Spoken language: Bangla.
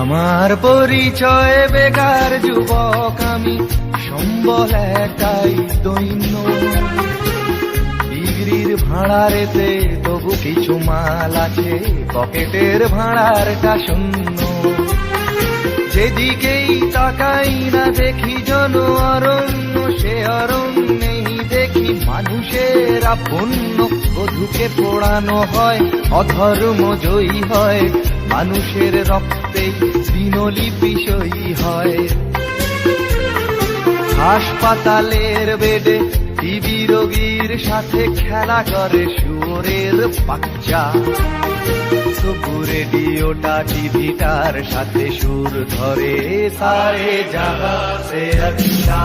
আমার পরিচয় বেকার যুবক, আমি সম্বল একটাই দৈন্য। ডিগ্রির ভাড়ারেতে তবু কিছু মাল আছে, পকেটের ভাড়ারটা শূন্য যেদিকেই তাকাই না দেখি জন অরণ্য, সে অরণ্যেই দেখি মানুষের আপন্য বধুকে পোড়ানো হয়, অধর্ম জয়ী হয়, মানুষের রক্তে দিনলিপি সই হয়। হাসপাতালের বেডে টিবি রোগীর সাথে খেলা করে শুয়োরের বাচ্চা। তবু রেডিওটা টিভিটার সাথে সুর ধরে সারে জাগা সে আচ্ছা